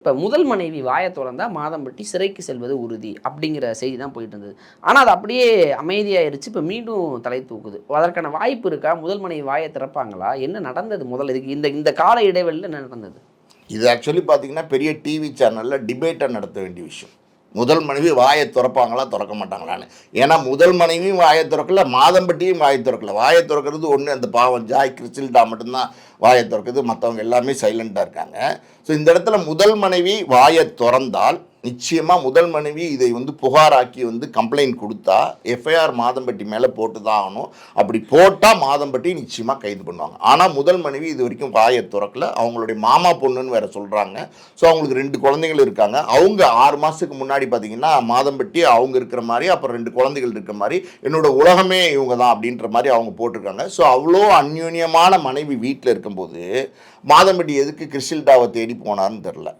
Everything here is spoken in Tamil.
இப்போ முதல் மனைவி வாயை திறந்தா மாதம்பட்டி சிறைக்கு செல்வது உறுதி அப்படிங்கிற செய்தி தான் போயிட்டு இருந்தது. ஆனால் அது அப்படியே அமைதியாயிருச்சு. இப்போ மீண்டும் தலை தூக்குது. அதற்கான வாய்ப்பு இருக்கா? முதல் மனைவி வாயை திறப்பாங்களா? என்ன நடந்தது முதல்ல? இதுக்கு இந்த இந்த கால இடைவெளியில் என்ன நடந்தது? இது ஆக்சுவலி பார்த்தீங்கன்னா பெரிய டிவி சேனலில் டிபேட்டை நடத்த வேண்டிய விஷயம். முதல் மனைவி வாயை திறப்பாங்களா? திறக்க மாட்டாங்களான்னு. ஏன்னா முதல் மனைவியும் வாயை திறக்கல மாதம்பட்டியும் வாயை திறக்கல. வாயை திறக்கிறது ஒன்று அந்த பாவம் ஜாய் கிறிஸ்டில்டா மட்டும்தான் வாயை திறக்குது. மற்றவங்க எல்லாமே சைலண்ட்டாக இருக்காங்க. ஸோ இந்த இடத்துல முதல் மனைவி வாயை திறந்தால் நிச்சயமாக முதல் மனைவி இதை வந்து புகாராக்கி வந்து கம்ப்ளைண்ட் கொடுத்தா எஃப்ஐஆர் மாதம்பட்டி மேலே போட்டு தான் ஆகணும். அப்படி போட்டால் மாதம்பட்டி நிச்சயமாக கைது பண்ணுவாங்க. ஆனால் முதல் மனைவி இது வரைக்கும் வாயை துறக்கல. அவங்களுடைய மாமா பொண்ணுன்னு வேற சொல்கிறாங்க ஸோ அவங்களுக்கு ரெண்டு குழந்தைகள் இருக்காங்க. அவங்க ஆறு மாதத்துக்கு முன்னாடி பார்த்தீங்கன்னா மாதம்பட்டி அவங்க இருக்கிற மாதிரி அப்புறம் ரெண்டு குழந்தைகள் இருக்கிற மாதிரி என்னோட உலகமே இவங்க தான் அப்படின்ற மாதிரி அவங்க போட்டிருக்காங்க. ஸோ அவ்வளோ அந்யூன்யமான மனைவி வீட்டில் இருக்கும்போது மாதம்பட்டி எதுக்கு கிறிஸ்டில்டாவை தேடி போனார்னு தெரில